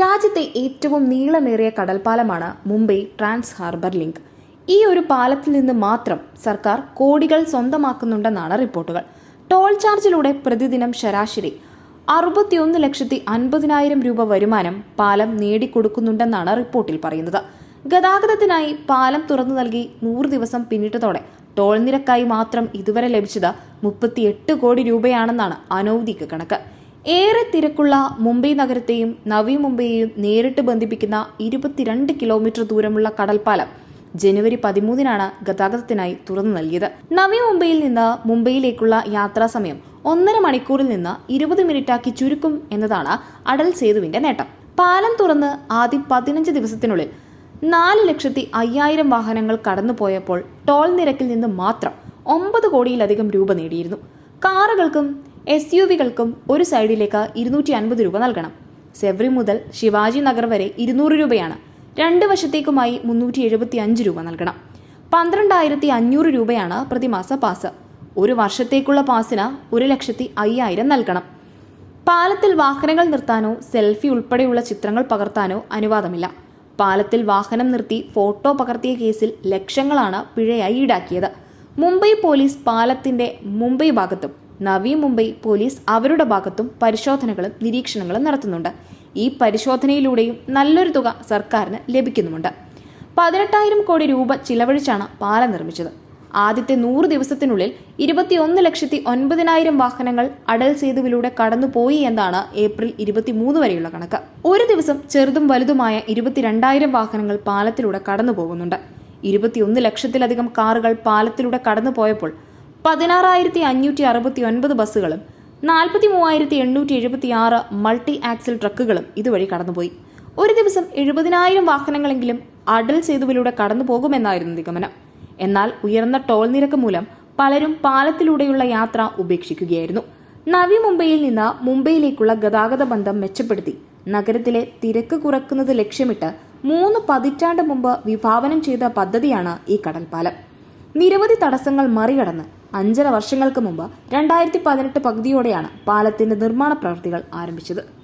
രാജ്യത്തെ ഏറ്റവും നീളമേറിയ കടൽപ്പാലമാണ് മുംബൈ ട്രാൻസ് ഹാർബർ ലിങ്ക്. ഈ ഒരു പാലത്തിൽ നിന്ന് മാത്രം സർക്കാർ കോടികൾ സ്വന്തമാക്കുന്നുണ്ടെന്നാണ് റിപ്പോർട്ടുകൾ. ടോൾ ചാർജിലൂടെ പ്രതിദിനം ശരാശരി അറുപത്തിയൊന്ന് ലക്ഷത്തി അൻപതിനായിരം രൂപ വരുമാനം പാലം നേടിക്കൊടുക്കുന്നുണ്ടെന്നാണ് റിപ്പോർട്ടിൽ പറയുന്നത്. ഗതാഗതത്തിനായി പാലം തുറന്നു നൽകി നൂറ് ദിവസം പിന്നിട്ടതോടെ ടോൾ നിരക്കായി മാത്രം ഇതുവരെ ലഭിച്ചത് മുപ്പത്തിയെട്ട് കോടി രൂപയാണെന്നാണ് അനൌദ്യോഗിക കണക്ക്. ഏറെ തിരക്കുള്ള മുംബൈ നഗരത്തെയും നവി മുംബൈയെയും നേരിട്ട് ബന്ധിപ്പിക്കുന്ന ഇരുപത്തിരണ്ട് കിലോമീറ്റർ ദൂരമുള്ള കടൽപ്പാലം ജനുവരി പതിമൂന്നിനാണ് ഗതാഗതത്തിനായി തുറന്നു നൽകിയത്. നവി മുംബൈയിൽ നിന്ന് മുംബൈയിലേക്കുള്ള യാത്രാ സമയം ഒന്നര മണിക്കൂറിൽ നിന്ന് ഇരുപത് മിനിറ്റാക്കി ചുരുക്കും എന്നതാണ് അടൽ സേതുവിന്റെ നേട്ടം. പാലം തുറന്ന് ആദ്യ പതിനഞ്ച് ദിവസത്തിനുള്ളിൽ നാല് ലക്ഷത്തി അയ്യായിരം വാഹനങ്ങൾ കടന്നുപോയപ്പോൾ ടോൾ നിരക്കിൽ നിന്ന് മാത്രം ഒമ്പത് കോടിയിലധികം രൂപ നേടിയിരുന്നു. കാറുകൾക്കും എസ് യു വികൾക്കും ഒരു സൈഡിലേക്ക് ഇരുന്നൂറ്റി അൻപത് രൂപ നൽകണം. സെവറി മുതൽ ശിവാജി നഗർ വരെ ഇരുന്നൂറ് രൂപയാണ്. രണ്ട് വശത്തേക്കുമായി മുന്നൂറ്റി എഴുപത്തി അഞ്ച് രൂപ നൽകണം. പന്ത്രണ്ടായിരത്തി അഞ്ഞൂറ് രൂപയാണ് പ്രതിമാസ പാസ്. ഒരു വർഷത്തേക്കുള്ള പാസിന് ഒരു ലക്ഷത്തി അയ്യായിരം നൽകണം. പാലത്തിൽ വാഹനങ്ങൾ നിർത്താനോ സെൽഫി ഉൾപ്പെടെയുള്ള ചിത്രങ്ങൾ പകർത്താനോ അനുവാദമില്ല. പാലത്തിൽ വാഹനം നിർത്തി ഫോട്ടോ പകർത്തിയ കേസിൽ ലക്ഷങ്ങളാണ് പിഴയായി ഈടാക്കിയത്. മുംബൈ പോലീസ് പാലത്തിന്റെ മുംബൈ ഭാഗത്തും നവി മുംബൈ പോലീസ് അവരുടെ ഭാഗത്തും പരിശോധനകളും നിരീക്ഷണങ്ങളും നടത്തുന്നുണ്ട്. ഈ പരിശോധനയിലൂടെയും നല്ലൊരു തുക സർക്കാരിന് ലഭിക്കുന്നുമുണ്ട്. പതിനെട്ടായിരം കോടി രൂപ ചിലവഴിച്ചാണ് പാലം നിർമ്മിച്ചത്. ആദ്യത്തെ നൂറ് ദിവസത്തിനുള്ളിൽ ഇരുപത്തിയൊന്ന് ലക്ഷത്തി ഒൻപതിനായിരം വാഹനങ്ങൾ അടൽ സേതുവിലൂടെ കടന്നുപോയി എന്നാണ് ഏപ്രിൽ ഇരുപത്തിമൂന്ന് വരെയുള്ള കണക്ക്. ഒരു ദിവസം ചെറുതും വലുതുമായ ഇരുപത്തിരണ്ടായിരം വാഹനങ്ങൾ പാലത്തിലൂടെ കടന്നു പോകുന്നുണ്ട് ഇരുപത്തിയൊന്ന് ലക്ഷത്തിലധികം കാറുകൾ പാലത്തിലൂടെ കടന്നുപോയപ്പോൾ പതിനാറായിരത്തി അഞ്ഞൂറ്റി അറുപത്തി ഒൻപത് ബസ്സുകളും നാൽപ്പത്തി മൂവായിരത്തി എണ്ണൂറ്റി എഴുപത്തി ആറ് മൾട്ടി ആക്സിൽ ട്രക്കുകളും ഇതുവഴി കടന്നുപോയി. ഒരു ദിവസം എഴുപതിനായിരം വാഹനങ്ങളെങ്കിലും അടൽ സേതുവിലൂടെ കടന്നു പോകുമെന്നായിരുന്നു നിഗമനം. എന്നാൽ ഉയർന്ന ടോൾ നിരക്ക് മൂലം പലരും പാലത്തിലൂടെയുള്ള യാത്ര ഉപേക്ഷിക്കുകയായിരുന്നു. നവി മുംബൈയിൽ നിന്ന് മുംബൈയിലേക്കുള്ള ഗതാഗത ബന്ധം മെച്ചപ്പെടുത്തി. നഗരത്തിലെ തിരക്ക് കുറക്കുന്നത് ലക്ഷ്യമിട്ട് മൂന്ന് പതിറ്റാണ്ട് മുമ്പ് വിഭാവനം ചെയ്ത പദ്ധതിയാണ് ഈ കടൽപ്പാലം. നിരവധി തടസ്സങ്ങൾ മറികടന്ന് അഞ്ചര വർഷങ്ങൾക്ക് മുമ്പ് രണ്ടായിരത്തി പതിനെട്ട് പകുതിയോടെയാണ് പാലത്തിന്റെ നിർമ്മാണ പ്രവൃത്തികൾ ആരംഭിച്ചത്.